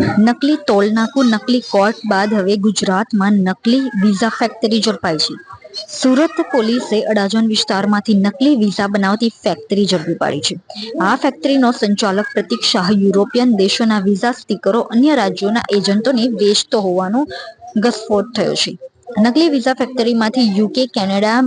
નકલી તોલનાકુ નકલી કોર્ટ બાદ હવે ગુજરાતમાં નકલી વિઝા ફેક્ટરી ઝડપાઈ છે. સુરત પોલીસે અડાજણ વિસ્તારમાંથી નકલી વિઝા બનાવતી ફેક્ટરી ઝડપી પાડી છે. આ ફેક્ટરીનો સંચાલક પ્રતિક શાહ યુરોપિયન દેશોના વિઝા સ્ટીકરો અન્ય રાજ્યોના એજન્ટોને વેચતો હોવાનો ઘસફોટ થયો છે. નકલી visa ફેક્ટરીમાંથી UK Canada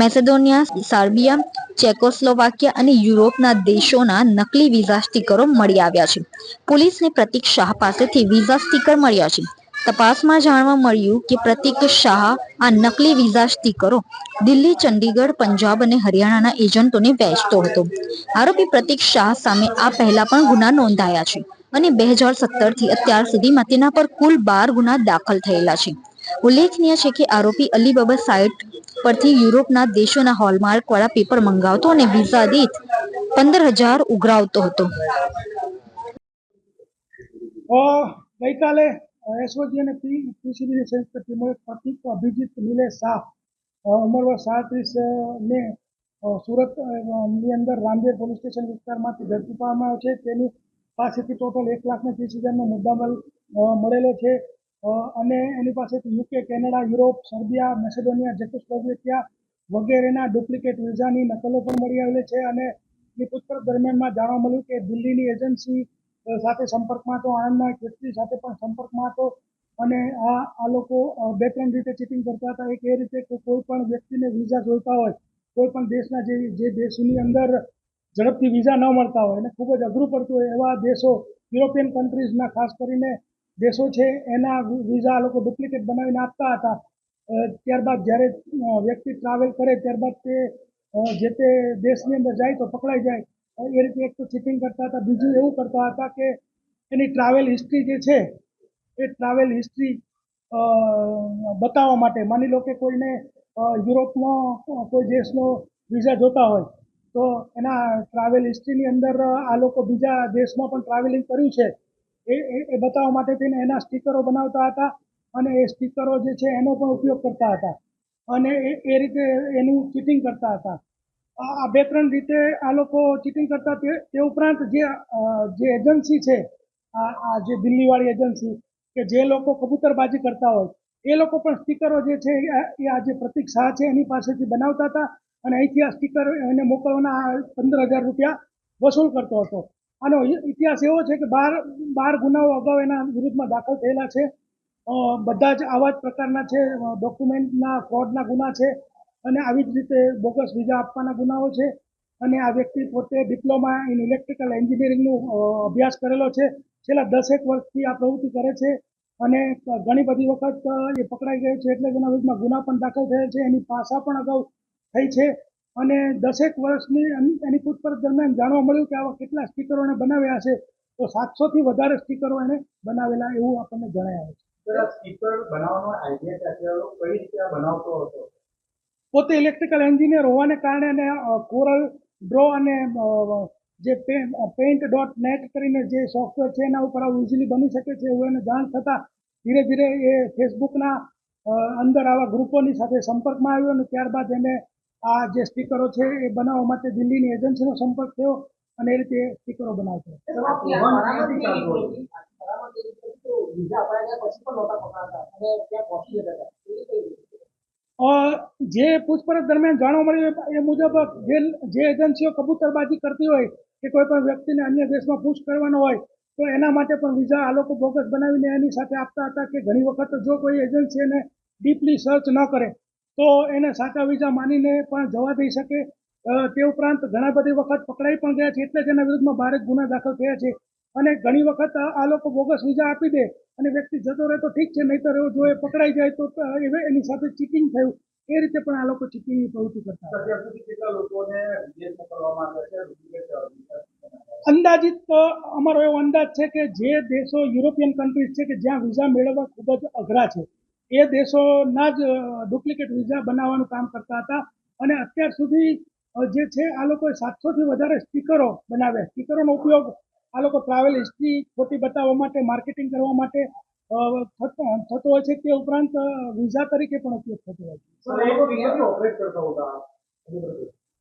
Macedonia Serbia Czechoslovakia અને યુરોપના દેશોના નકલી વિઝા સ્ટીકરો મળી આવ્યા છે. પોલીસને પ્રતિક શાહ પાસેથી વિઝા સ્ટીકર મળ્યા છે. તપાસમાં જાણવા મળ્યું કે પ્રતિક શાહ આ નકલી વિઝા સ્ટીકરો દિલ્હી, ચંડીગઢ, પંજાબ અને હરિયાણાના એજન્ટોને વેચતો હતો. આરોપી પ્રતિક શાહ સામે આ પહેલા પણ ગુના નોંધાયા છે અને બે હજાર સત્તરથી અત્યાર સુધીમાં તેના પર કુલ બાર ગુના દાખલ થયેલા છે. ઉલ્લેખનીય છે કે આરોપી અલીબાબા સાઇટ પરથી યુરોપના દેશોના હોલમાર્ક વાળા પેપર મંગાવતો અને વિઝા દીઠ પંદર હજાર ઉઘરાવતો હતો. ગઈકાલે એસઓજી અને પીસીબીની સંયુક્ત ટીમોએ પ્રતિક અભિજીત નિલેશ શાહ ઉંમર વર્ષ સાડત્રીસ ને સુરતની અંદર રામદેવ પોલીસ સ્ટેશન વિસ્તારમાંથી ઝડપી પાડવામાં આવ્યો છે. તેની પાસેથી ટોટલ એક લાખને ત્રીસ હજારનો મુદ્દામાલ મળેલો છે. અને એની પાસેથી UK Canada Europe Serbia Macedonia Czechoslovakia વગેરેના ડુપ્લિકેટ વિઝાની નકલો પણ મળી આવેલી છે અને એની પૂછપરછ દરમિયાનમાં જાણવા મળ્યું કે દિલ્હીની એજન્સી સાથે સંપર્કમાં હતો, આણંદના એક વ્યક્તિ સાથે પણ સંપર્કમાં હતો અને આ આ લોકો બે ત્રણ રીતે ચીટિંગ કરતા હતા. એક એ રીતે કે કોઈ પણ વ્યક્તિને વિઝા જોઈતા હોય, કોઈ પણ દેશના જે જે દેશની અંદર ઝડપથી વિઝા ન મળતા હોય અને ખૂબ જ અઘરું પડતું હોય એવા દેશો યુરોપિયન કન્ટ્રીઝના ખાસ કરીને દેશો છે, એના વિઝા લોકો ડુપ્લિકેટ બનાવીને આપતા હતા. ત્યારબાદ જ્યારે વ્યક્તિ ટ્રાવેલ કરે, ત્યારબાદ તે જે તે દેશની અંદર જાય તો પકડાઈ જાય. એ રીતે એક તો ચીટિંગ કરતા હતા. બીજું એવું કરતા હતા કે એની ટ્રાવેલ હિસ્ટ્રી જે છે, એ ટ્રાવેલ હિસ્ટ્રી બતાવવા માટે. માની લો કે કોઈને યુરોપનો, કોઈ દેશનો વિઝા જોતા હોય, તો એના ટ્રાવેલ હિસ્ટ્રીની અંદર આ લોકો બીજા દેશમાં પણ ટ્રાવેલિંગ કર્યું છે. એ, એ- બતાવવા માટે થઈને એના સ્ટીકરો બનાવતા હતા અને એ સ્ટીકરો જે છે એનો પણ ઉપયોગ કરતા હતા. અને એ રીતે એનું ચીટિંગ કરતા હતા. આ બે, ત્રણ રીતે આ લોકો ચીટિંગ કરતા તે ઉપરાંત જે જે એજન્સી છે, આ જે દિલ્હીવાળી એજન્સી કે જે લોકો કબૂતરબાજી કરતા હોય, એ લોકો પણ સ્ટીકરો જે છે એ આ જે પ્રતિક શાહ છે એની પાસેથી બનાવતા હતા અને અહીંથી આ સ્ટીકર એને મોકલવાના પંદર હજાર રૂપિયા વસૂલ કરતો હતો. આનો ઇતિહાસ એવો છે કે બાર બાર ગુનાઓ અગાઉ એના વિરુદ્ધમાં દાખલ થયેલા છે. બધા જ આવા જ પ્રકારના છે. ડોક્યુમેન્ટના ફ્રોડના ગુના છે અને આવી જ રીતે બોગસ વિઝા આપવાના ગુનાઓ છે. અને આ વ્યક્તિ પોતે ડિપ્લોમા ઇન ઇલેક્ટ્રિકલ એન્જિનિયરિંગનો અભ્યાસ કરેલો છે. છેલ્લા દસેક વર્ષથી આ પ્રવૃત્તિ કરે છે અને ઘણી બધી વખત એ પકડાઈ ગયો છે એટલે તેના વિરુદ્ધમાં ગુના પણ દાખલ થયા છે. એની પાસા પણ અગાઉ થઈ છે. અને દસેક વર્ષની એની પૂછપરછ દરમિયાન જાણવા મળ્યું કે આવા કેટલા સ્ટીકરો એને બનાવ્યા છે તો સાતસોથી વધારે સ્ટીકરો એને બનાવેલા એવું આપણને જણાય છે. સર બનાવવાનો આઈડિયા કઈ રીતે બનાવતો હતો? પોતે ઇલેક્ટ્રિકલ એન્જિનિયર હોવાને કારણે એને કોરલ ડ્રો અને જે પેન્ટ ડોટ નેટ કરીને જે સોફ્ટવેર છે એના ઉપર આવું ઇઝીલી બની શકે છે એવું એને જાણ થતાં ધીરે ધીરે એ ફેસબુકના અંદર આવા ગ્રુપોની સાથે સંપર્કમાં આવ્યો અને ત્યારબાદ એને આ જે સ્ટીકરો છે, એ બનાવવા માટે દિલ્હીની એજન્સીનો સંપર્ક થયો અને એ રીતે સ્ટીકરો બનાવશે. જે પૂછપરછ દરમિયાન જાણવા મળ્યું એ મુજબ જે જે એજન્સીઓ કબૂતરબાજી કરતી હોય, કે કોઈ પણ વ્યક્તિને અન્ય દેશમાં પૂછ કરવાનો હોય, તો એના માટે પણ વિઝા આ લોકો બોગસ બનાવીને એની સાથે આપતા હતા કે ઘણી વખત જો કોઈ એજન્સી એને ડીપલી સર્ચ ન કરે તો એને સાચા વિઝા માનીને પણ જવા દઈ શકે. તે ઉપરાંત ઘણા બધી વખત પકડાઈ પણ ગયા છે એટલે જ એના વિરુદ્ધમાં ભારે ગુના દાખલ થયા છે. અને ઘણી વખત આ લોકો બોગસ વિઝા આપી દે અને વ્યક્તિ જતો રહે તો ઠીક છે નહીંતર જો એ પકડાઈ જાય તો એની સાથે ચીટિંગ થયું. એ રીતે પણ આ લોકો ચીટિંગની પ્રવૃત્તિ કરતા અંદાજિત અમારો એવો અંદાજ છે કે જે દેશો યુરોપિયન કન્ટ્રીઝ છે કે જ્યાં વિઝા મેળવવા ખૂબ જ અઘરા છે. એ દેશોના જ ડુપ્લિકેટ વિઝા બનાવવાનું કામ કરતા હતા. અને અત્યાર સુધી જે છે આ લોકોએ સાતસોથી વધારે સ્ટીકરો બનાવ્યા. સ્ટીકરોનો ઉપયોગ આ લોકો ટ્રાવેલ હિસ્ટ્રી ખોટી બતાવવા માટે માર્કેટિંગ કરવા માટે થતો થતો હોય છે તે ઉપરાંત વિઝા તરીકે પણ ઉપયોગ થતો હોય છે.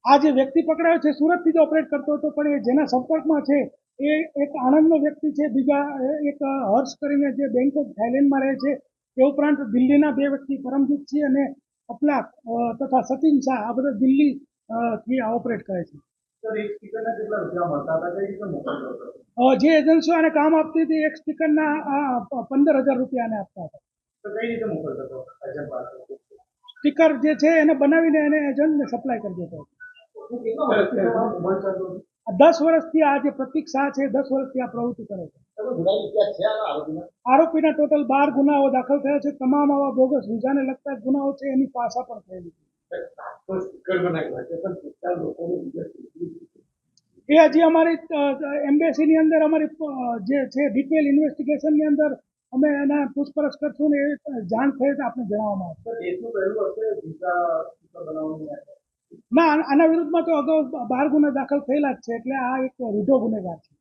આ જે વ્યક્તિ પકડાયો છે સુરતથી જ ઓપરેટ કરતો હતો પણ એ જેના સંપર્કમાં છે એ એક આણંદનો વ્યક્તિ છે. બીજા એક હર્ષ કરીને જે બેંકોક થાઇલેન્ડમાં રહે છે એ ઉપરાંત દિલ્હીના બે વ્યક્તિ પરમજીતસિંહ અને અફલાક તથા સચિન શાહ આ બધા દિલ્હી થી ઓપરેટ કરે છે. રૂપિયા જે એજન્સીઓ આને કામ આપતી હતી એક સ્પીકરના આ પંદર હજાર રૂપિયાને આપતા હતા. સ્ટીકર જે છે એને બનાવીને એને એજન્ટને સપ્લાય કરી દેતો દસ વર્ષથી આ જે પ્રતિક શાહ છે દસ વર્ષથી આ પ્રવૃત્તિ કરે છે. આરોપીના? ટોટલ બાર ગુનાઓ દાખલ થયા છે. તમામ આવા બોગસ વિઝાને લગતા ગુનાઓ છે, એની પાસા પણ થયેલી એ હજી અમારી એમ્બેસીની અંદર અમારી જે છે ડિટેલ ઇન્વેસ્ટિગેશનની અંદર અમે એના પૂછપરછ કરશું ને એ જાણ થઈ તો આપને જણાવવામાં ના, આના વિરુદ્ધમાં તો અગાઉ બાર ગુના દાખલ થયેલા જ છે, એટલે આ એક રૂઢો ગુનેગાર છે.